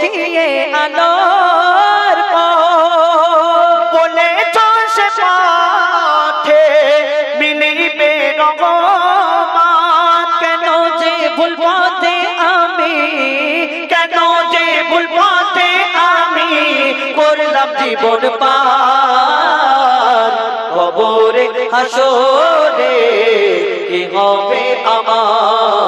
দেখিয়ে আলোর বলে সে পথে মিলিবে রহমান। কেন যে ভুল পথে আমি কেন যে ভুল পথে আমি করলাম জীবন পার। কবরে হাসরে কি হবে আমার?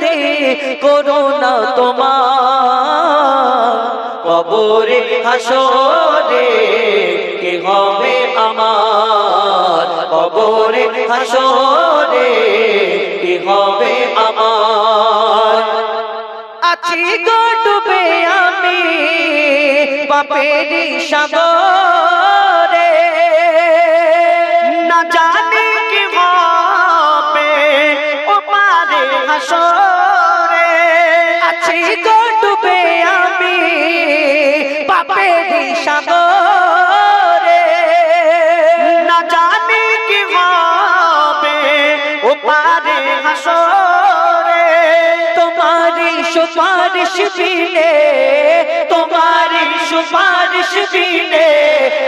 যদি করোনা তোমার। কবরে হাসরে কি হবে আমার। কবরে হাসরে কি হবে আমার। আছি গো ডুবে আমি বাপেরই সাগরে। গো ডুবে আমি বাপেরই সাগরে। না জানি কি হবে ও পারে হাসরে। তোমারি সুপারিশ বিনে তোমারি সুপারিশ বিনে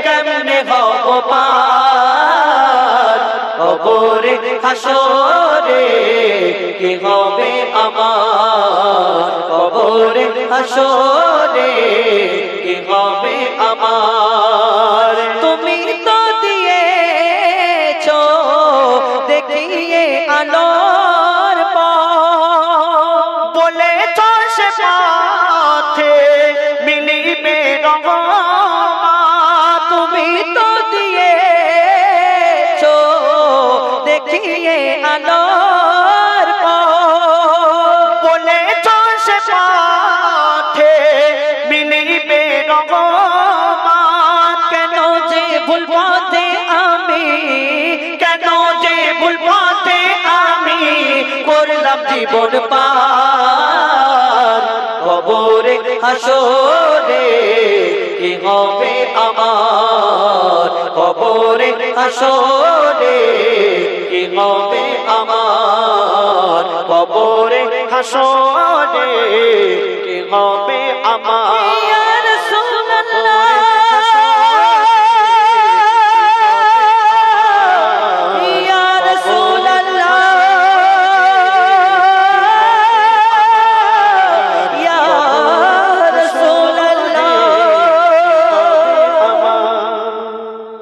কেমনে হব পার? হাসরে কি হবে আমার? কবরে হাসরে কি হবে আমার। তুমি তো দিয়েছ, দেখিয়ে আলোর পথ। বলে সে পথে মিলিবে তুমি তো দিয়েছ, দেখিয়ে আলোর জীবন পার কবরে, হাসরে কি হবে আমার? কবরে, হাসরে কি হবে আমার? কবরে, হাসরে কি হবে আমার?